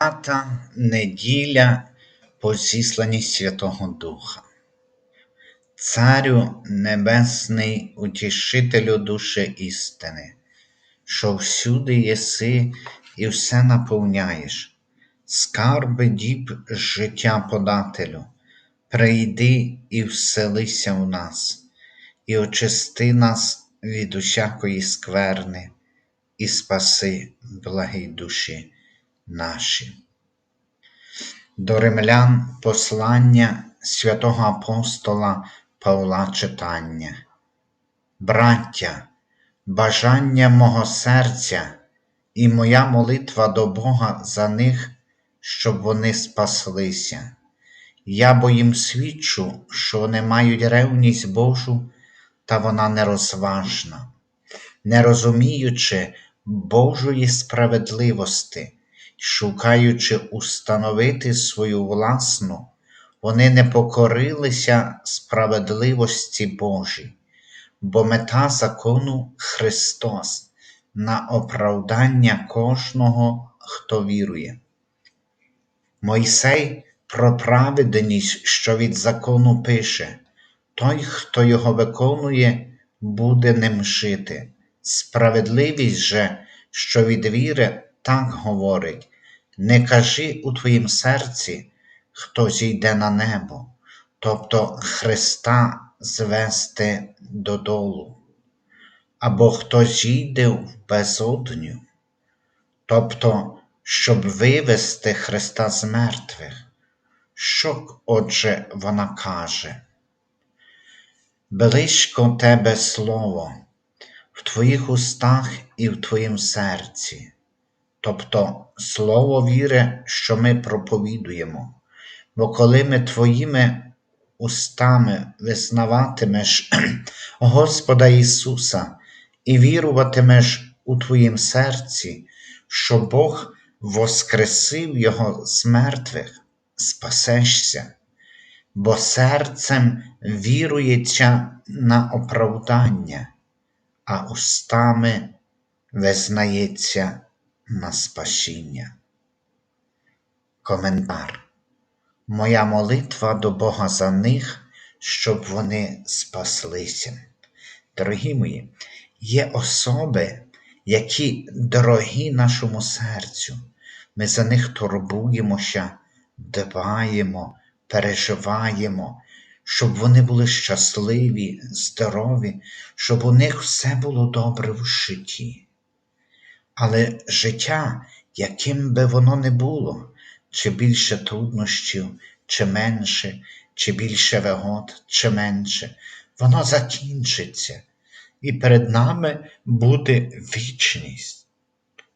П'ята неділя по зісланні Святого Духа. Царю Небесний, утішителю душі істини, що всюди єси і все наповняєш, скарби діб життя подателю, прийди і вселися в нас, і очисти нас від усякої скверни, і спаси благій душі наші. До римлян послання святого апостола Павла читання. Браття, бажання мого серця і моя молитва до Бога за них, щоб вони спаслися. Я бо їм свідчу, що вони мають ревність Божу, та вона нерозважна, не розуміючи Божої справедливості шукаючи установити свою власну, вони не покорилися справедливості Божій, бо мета закону Христос на оправдання кожного, хто вірує. Мойсей про праведність, що від закону пише, той, хто його виконує, буде ним жити. Справедливість же, що від віри так говорить: не кажи у твоїм серці, хто зійде на небо, тобто Христа звести додолу, або хто зійде в безодню, тобто, щоб вивести Христа з мертвих. Що, отже, вона каже? Близько тебе слово в твоїх устах і в твоїм серці тобто слово віри, що ми проповідуємо. Бо коли ми твоїми устами визнаватимеш Господа Ісуса і віруватимеш у твоїм серці, що Бог воскресив Його з мертвих, спасешся, бо серцем вірується на оправдання, а устами визнається на спасіння. Коментар. Моя молитва до Бога за них, щоб вони спаслися. Дорогі мої, є особи, які дорогі нашому серцю. Ми за них турбуємося, дбаємо, переживаємо, щоб вони були щасливі, здорові, щоб у них все було добре в житті. Але життя, яким би воно не було, чи більше труднощів, чи менше, чи більше вигод, чи менше, воно закінчиться, і перед нами буде вічність.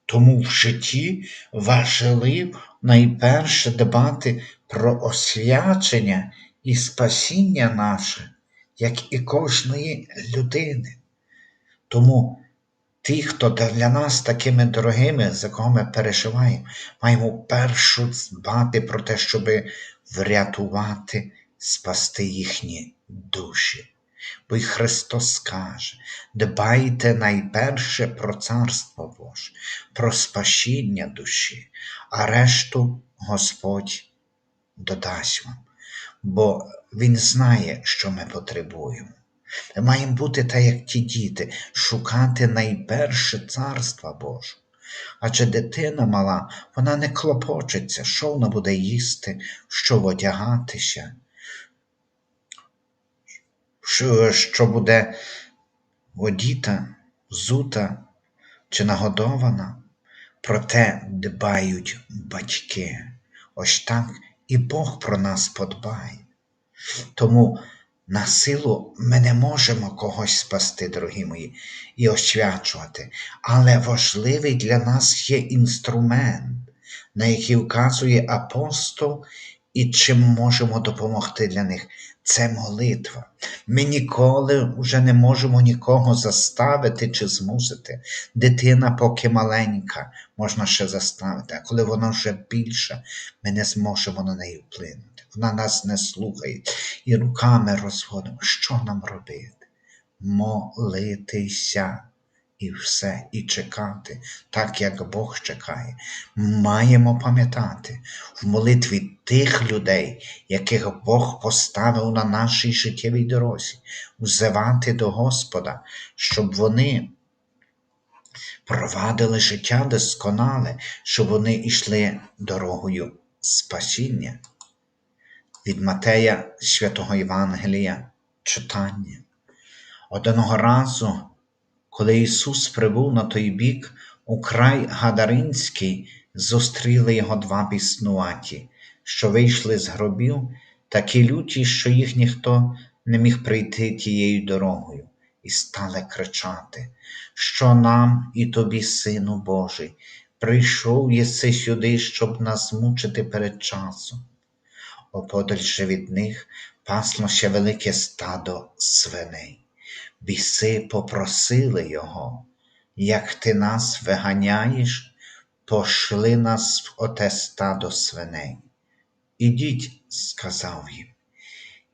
Тому в житті важливо найперше дбати про освячення і спасіння наше, як і кожної людини. Тому Ті, хто для нас такими дорогими, за кого ми переживаємо, маємо першу дбати про те, щоб врятувати, спасти їхні душі. Бо й Христос каже: дбайте найперше про Царство Боже, про спасіння душі, а решту Господь додасть вам, бо Він знає, що ми потребуємо. Маємо бути так, як ті діти, шукати найперше царства Боже. Адже дитина мала, вона не клопочеться, що вона буде їсти, що одягатися, що, що буде одіта, зута чи нагодована. Проте дбають батьки. Ось так і Бог про нас подбає. Тому на силу ми не можемо когось спасти, дорогі мої, і освячувати, але важливий для нас є інструмент, на який вказує апостол, і чим можемо допомогти для них. Це молитва. Ми ніколи вже не можемо нікого заставити чи змусити. Дитина, поки маленька, можна ще заставити, а коли вона вже більша, ми не зможемо на неї вплинути вона нас не слухає, і руками розводимо. Що нам робити? Молитися і все, і чекати, так як Бог чекає. Маємо пам'ятати в молитві тих людей, яких Бог поставив на нашій життєвій дорозі, взивати до Господа, щоб вони провадили життя досконале, щоб вони йшли дорогою спасіння. Від Матея Святого Євангелія читання. Одного разу, коли Ісус прибув на той бік, у край Гадаринський, зустріли його два біснуваті, що вийшли з гробів, такі люті, що їх ніхто не міг прийти тією дорогою, і стали кричати, що нам і тобі, Сину Божий, прийшов єси сюди, щоб нас мучити перед часом. Оподаль же від них паслося велике стадо свиней. Біси попросили його, як ти нас виганяєш, пошли нас в оте стадо свиней. Ідіть, сказав їм,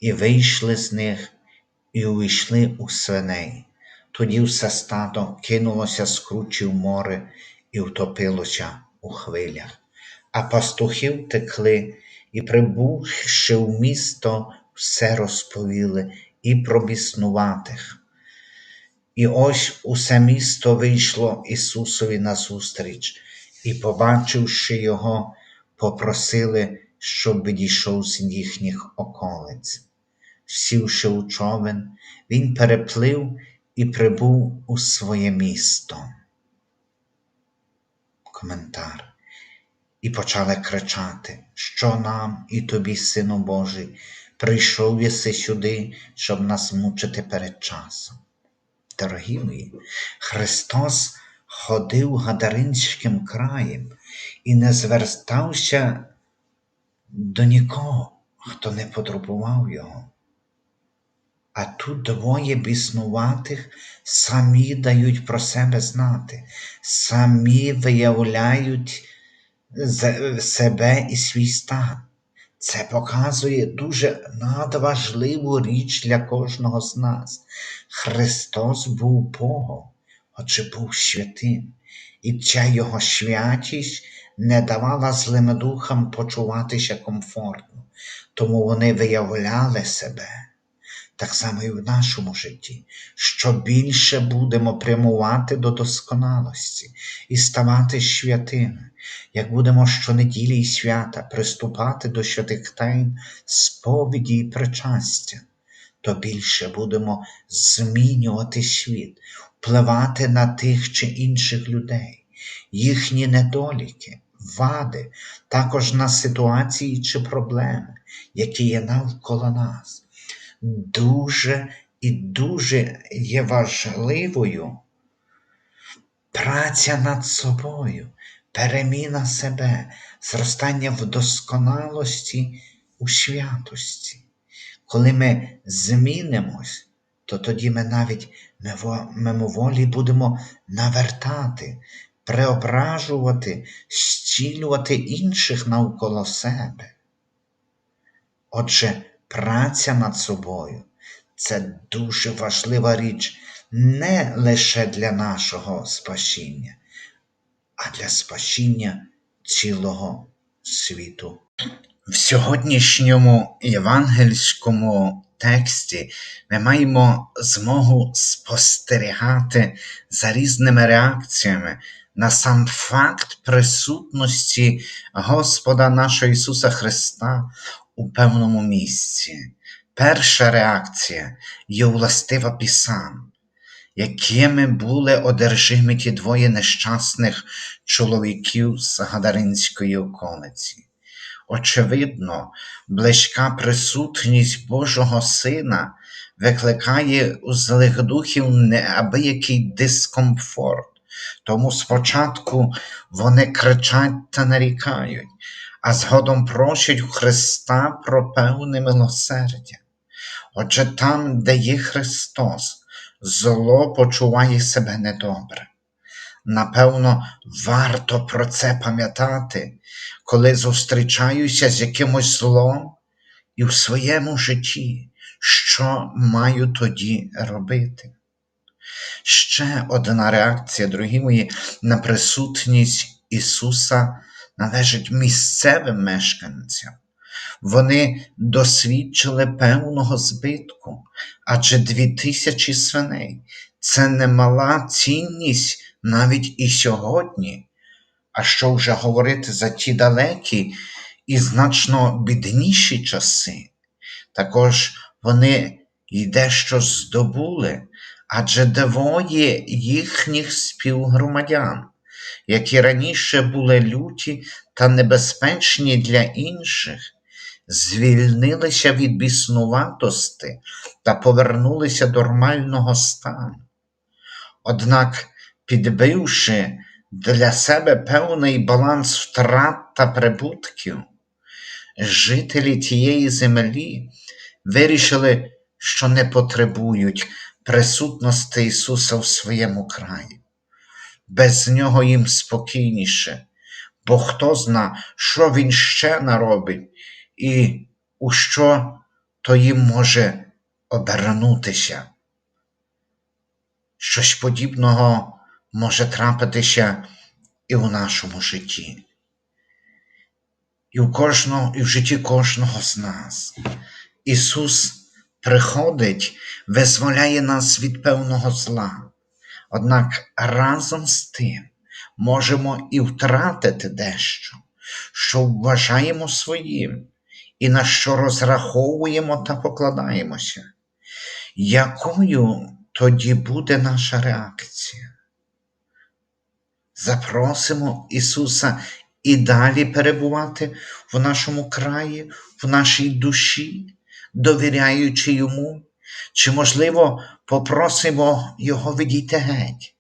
і вийшли з них, і увійшли у свиней. Тоді все стадо кинулося з кручі в море і втопилося у хвилях. А пастухи втекли і, прибувши в місто, все розповіли і про біснуватих. І ось усе місто вийшло Ісусові назустріч, і, побачивши його, попросили, щоб відійшов з їхніх околиць. Сівши у човен, він переплив і прибув у своє місто. Коментар. І почали кричати, що нам і тобі, Сину Божий, прийшов єси сюди, щоб нас мучити перед часом. Мої, Христос ходив Гадаринським краєм і не звертався до нікого, хто не потребував його. А тут двоє біснуватих самі дають про себе знати, самі виявляють себе і свій стан. Це показує дуже надважливу річ для кожного з нас. Христос був Богом, отже був святим, і ця його святість не давала злим духам почуватися комфортно, тому вони виявляли себе. Так само і в нашому житті, що більше будемо прямувати до досконалості і ставати святими, як будемо щонеділі і свята приступати до святих тайн сповіді і причастя, то більше будемо змінювати світ, впливати на тих чи інших людей, їхні недоліки, вади, також на ситуації чи проблеми, які є навколо нас дуже і дуже є важливою праця над собою, переміна себе, зростання в досконалості у святості. Коли ми змінимось, то тоді ми навіть мимоволі будемо навертати, преображувати, зцілювати інших навколо себе. Отже, праця над собою це дуже важлива річ не лише для нашого спасіння, а для спасіння цілого світу. В сьогоднішньому євангельському тексті ми маємо змогу спостерігати за різними реакціями на сам факт присутності Господа нашого Ісуса Христа у певному місці. Перша реакція є властива пісам, якими були одержимі ті двоє нещасних чоловіків з Гадаринської околиці. Очевидно, близька присутність Божого Сина викликає у злих духів неабиякий дискомфорт, тому спочатку вони кричать та нарікають, а згодом просять у Христа про певне милосердя. Отже, там, де є Христос, зло почуває себе недобре. Напевно, варто про це пам'ятати, коли зустрічаюся з якимось злом і в своєму житті, що маю тоді робити. Ще одна реакція, дорогі мої, на присутність Ісуса належить місцевим мешканцям. Вони досвідчили певного збитку, адже дві тисячі свиней це немала цінність навіть і сьогодні. А що вже говорити за ті далекі і значно бідніші часи? Також вони й дещо здобули, адже двоє їхніх співгромадян, які раніше були люті та небезпечні для інших, звільнилися від біснуватости та повернулися до нормального стану. Однак, підбивши для себе певний баланс втрат та прибутків, жителі тієї землі вирішили, що не потребують присутності Ісуса в своєму краї. Без нього їм спокійніше, бо хто зна, що Він ще наробить і у що то їм може обернутися. Щось подібного може трапитися і у нашому житті. І в кожного, і в житті кожного з нас. Ісус приходить, визволяє нас від певного зла. Однак разом з тим можемо і втратити дещо, що вважаємо своїм, і на що розраховуємо та покладаємося. Якою тоді буде наша реакція? Запросимо Ісуса і далі перебувати в нашому краї, в нашій душі, довіряючи Йому, чи, можливо, попросимо Його відійти геть,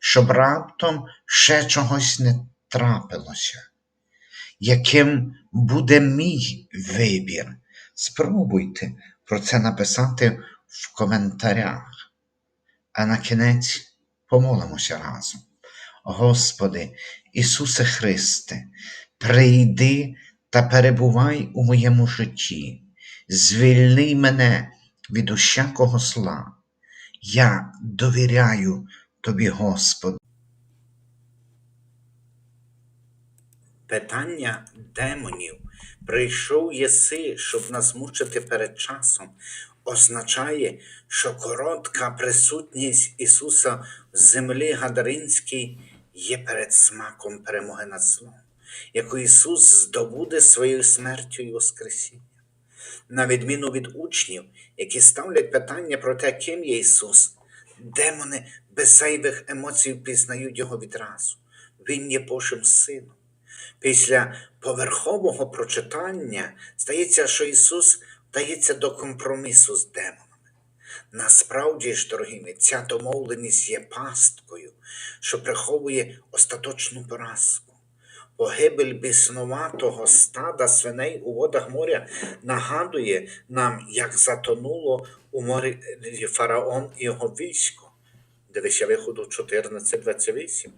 щоб раптом ще чогось не трапилося. Яким буде мій вибір? Спробуйте про це написати в коментарях. А на кінець помолимося разом. Господи, Ісусе Христе, прийди та перебувай у моєму житті, звільни мене від усякого зла. Я довіряю Тобі, Господи. Питання демонів прийшов єси, щоб нас мучити перед часом, означає, що коротка присутність Ісуса в землі Гадаринській є перед смаком перемоги над злом, яку Ісус здобуде своєю смертю і Воскресінням. На відміну від учнів, які ставлять питання про те, ким є Ісус, демони без зайвих емоцій пізнають Його відразу. Він є Божим Сином. Після поверхового прочитання здається, що Ісус вдається до компромісу з демонами. Насправді ж, дорогими, ця домовленість є пасткою, що приховує остаточну поразку. Погибель біснуватого стада свиней у водах моря нагадує нам, як затонуло у морі фараон і його військо. Дивися виходу 14.28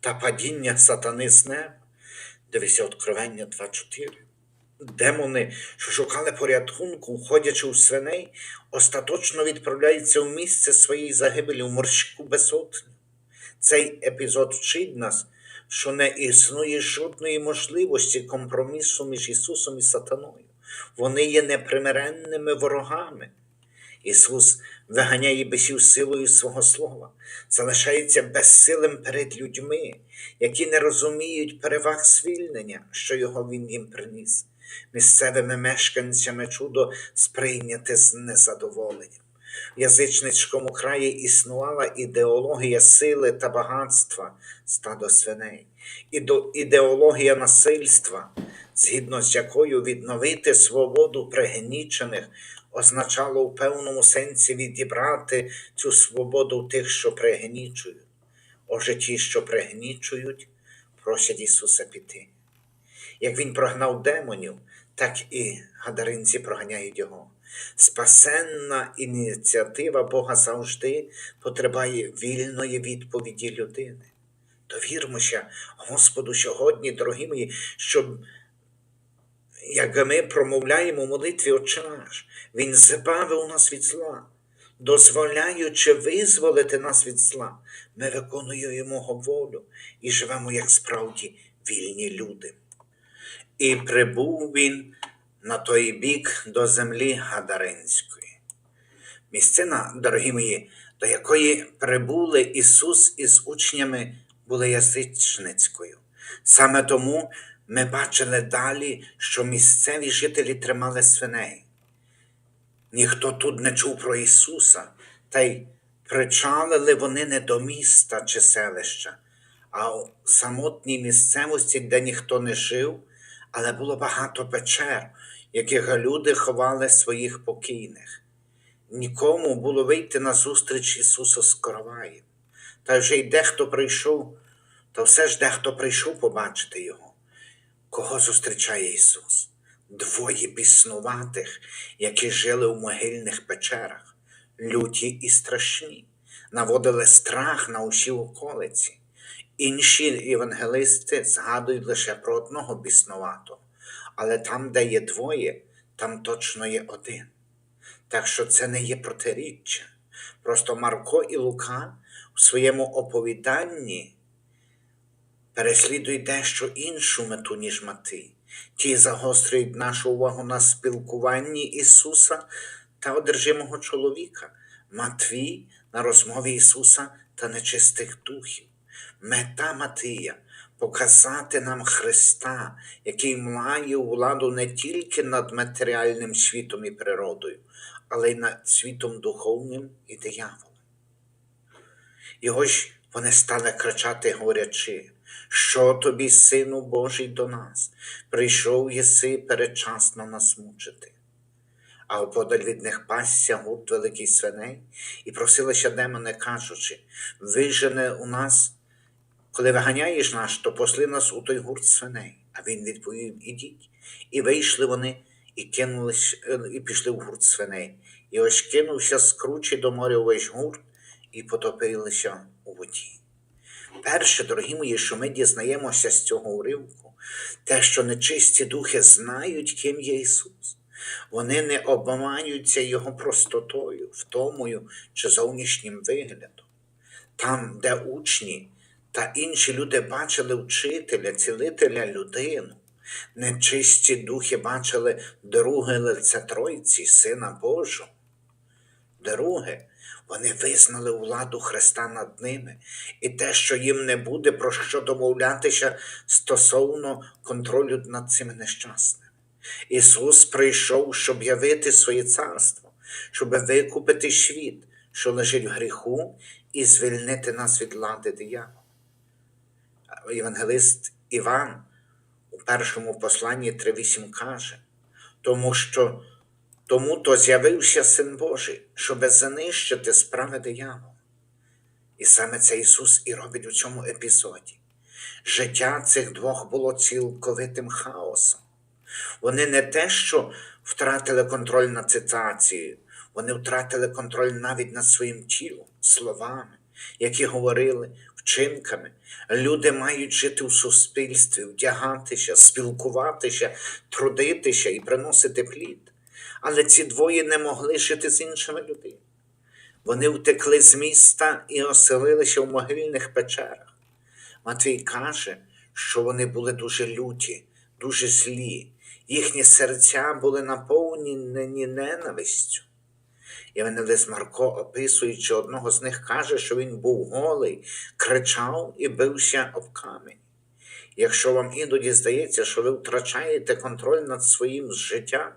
та падіння сатани з неба. Дивися Откровення 2.4. Демони, що шукали порятунку, входячи у свиней, остаточно відправляються в місце своєї загибелі в морську безодню. Цей епізод вчить нас, що не існує жодної можливості компромісу між Ісусом і Сатаною. Вони є непримиренними ворогами. Ісус виганяє бесів силою свого слова, залишається безсилим перед людьми, які не розуміють переваг звільнення, що його Він їм приніс. Місцевими мешканцями чудо сприйняте з незадоволенням. В язичницькому краї існувала ідеологія сили та багатства стадо свиней, ідеологія насильства, згідно з якою відновити свободу пригнічених означало у певному сенсі відібрати цю свободу тих, що пригнічують. Отже, ті, що пригнічують, просять Ісуса піти. Як Він прогнав демонів, так і гадаринці проганяють Його. Спасенна ініціатива Бога завжди потребує вільної відповіді людини. Довірмося Господу сьогодні, дорогі мої, щоб як ми промовляємо в молитві Отче наш, Він збавив нас від зла. дозволяючи визволити нас від зла, ми виконуємо Його волю і живемо як справді вільні люди. І прибув він на той бік до землі Гадаринської. Місцина, дорогі мої, до якої прибули Ісус із учнями, була язичницькою. Саме тому ми бачили далі, що місцеві жителі тримали свиней. Ніхто тут не чув про Ісуса, та й причалили вони не до міста чи селища, а у самотній місцевості, де ніхто не жив, але було багато печер, яких люди ховали своїх покійних. Нікому було вийти на зустріч Ісусу з короваєм. Та вже й дехто прийшов, то все ж дехто прийшов побачити Його. Кого зустрічає Ісус? Двоє біснуватих, які жили у могильних печерах, люті і страшні, наводили страх на усі околиці. Інші євангелисти згадують лише про одного біснуватого, але там, де є двоє, там точно є один. Так що це не є протиріччя. Просто Марко і Лука у своєму оповіданні переслідують дещо іншу мету, ніж Матий. Ті загострюють нашу увагу на спілкуванні Ісуса та одержимого чоловіка, Матвій на розмові Ісуса та нечистих духів. Мета Матия показати нам Христа, який має владу не тільки над матеріальним світом і природою, але й над світом духовним і дияволом. Його ж вони стали кричати, говорячи, що тобі, Сину Божий, до нас, прийшов єси передчасно нас мучити. А оподаль від них пасся гурт великий свиней, і просилися демони, кажучи, вижене у нас, коли виганяєш нас, то посли нас у той гурт свиней. А він відповів: Ідіть. І вийшли вони, і кинулись, і пішли в гурт свиней. І ось кинувся з кручі до моря увесь гурт, і потопилися у воді. Перше, дорогі мої, що ми дізнаємося з цього уривку, те, що нечисті духи знають, ким є Ісус. Вони не обманюються Його простотою, втомою чи зовнішнім виглядом. Там, де учні та інші люди бачили вчителя, цілителя людину, нечисті духи бачили друге лице Тройці, Сина Божого. Друге, вони визнали владу Христа над ними і те, що їм не буде про що домовлятися стосовно контролю над цими нещасними. Ісус прийшов, щоб явити своє царство, щоб викупити світ, що лежить в гріху, і звільнити нас від влади диявола. Євангелист Іван у першому посланні 3.8 каже, тому що тому то з'явився Син Божий, щоб знищити справи диявола. І саме це Ісус і робить у цьому епізоді. Життя цих двох було цілковитим хаосом. Вони не те, що втратили контроль над ситуацією, вони втратили контроль навіть над своїм тілом, словами, які говорили, вчинками. Люди мають жити в суспільстві, вдягатися, спілкуватися, трудитися і приносити плід. Але ці двоє не могли жити з іншими людьми. Вони втекли з міста і оселилися в могильних печерах. Матвій каже, що вони були дуже люті, дуже злі, їхні серця були наповнені ненавистю. Євангелист Марко, описуючи одного з них, каже, що він був голий, кричав і бився об камінь. Якщо вам іноді здається, що ви втрачаєте контроль над своїм життям,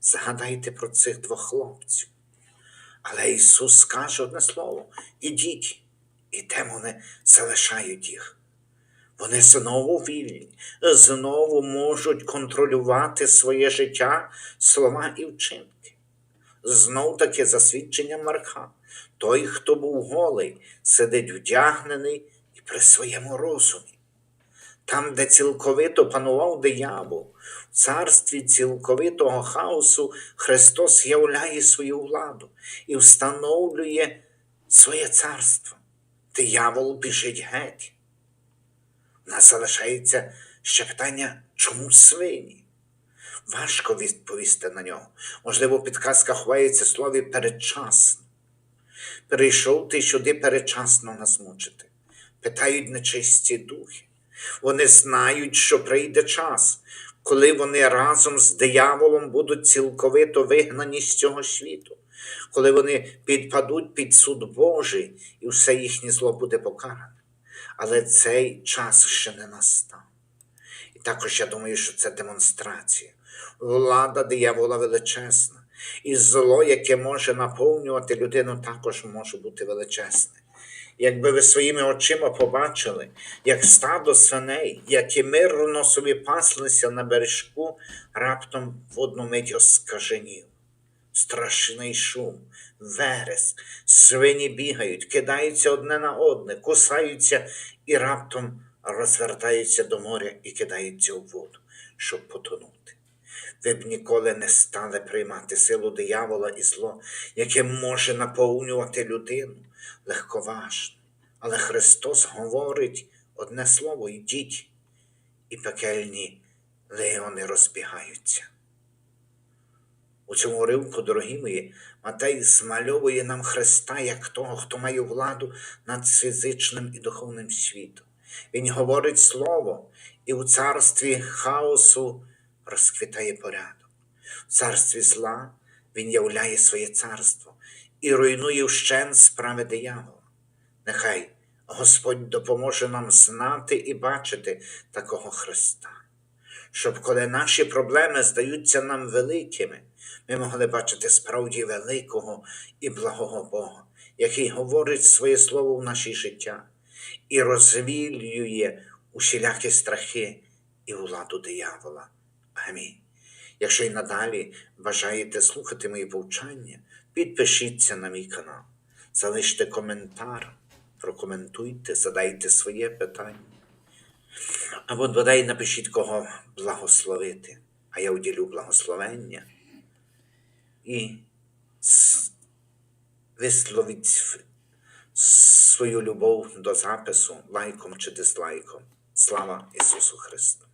згадайте про цих двох хлопців. Але Ісус скаже одне слово: ідіть, і демони залишають їх. Вони знову вільні, знову можуть контролювати своє життя, слова і вчинки. Знов таки засвідчення Марка. Той, хто був голий, сидить вдягнений і при своєму розумі. Там, де цілковито панував диявол, в царстві цілковитого хаосу Христос являє свою владу і встановлює своє царство. Диявол біжить геть. У нас залишається ще питання, чому свині? Важко відповісти на нього. Можливо, підказка ховається в слові передчасно. Прийшов ти сюди перечасно нас мучити. Питають нечисті духи. Вони знають, що прийде час, коли вони разом з дияволом будуть цілковито вигнані з цього світу, коли вони підпадуть під суд Божий і все їхнє зло буде покаране. Але цей час ще не настав. І також я думаю, що це демонстрація. Влада диявола величезна, і зло, яке може наповнювати людину, також може бути величезне. Якби ви своїми очима побачили, як стадо свиней, які мирно собі паслися на бережку, раптом в одну мить оскаженів. Страшний шум, верес, свині бігають, кидаються одне на одне, кусаються і раптом розвертаються до моря і кидаються у воду, щоб потонути. Ви б ніколи не стали приймати силу диявола і зло, яке може наповнювати людину легковажно. Але Христос говорить одне слово йдіть, і пекельні леони розбігаються. У цьому уривку, дорогі мої, Матей змальовує нам Христа як того, хто має владу над фізичним і духовним світом. Він говорить слово, і у царстві хаосу розквітає порядок. В царстві зла він являє своє царство і руйнує вщент справи диявола. Нехай Господь допоможе нам знати і бачити такого Христа щоб коли наші проблеми здаються нам великими, ми могли бачити справді великого і благого Бога, який говорить своє слово в наше життя і розвілює усілякі страхи і владу диявола. Амінь. Якщо й надалі бажаєте слухати мої повчання, підпишіться на мій канал, залиште коментар, прокоментуйте, задайте своє питання. Або бодай напишіть кого благословити, а я уділю благословення і висловіть свою любов до запису лайком чи дизлайком. Слава Ісусу Христу!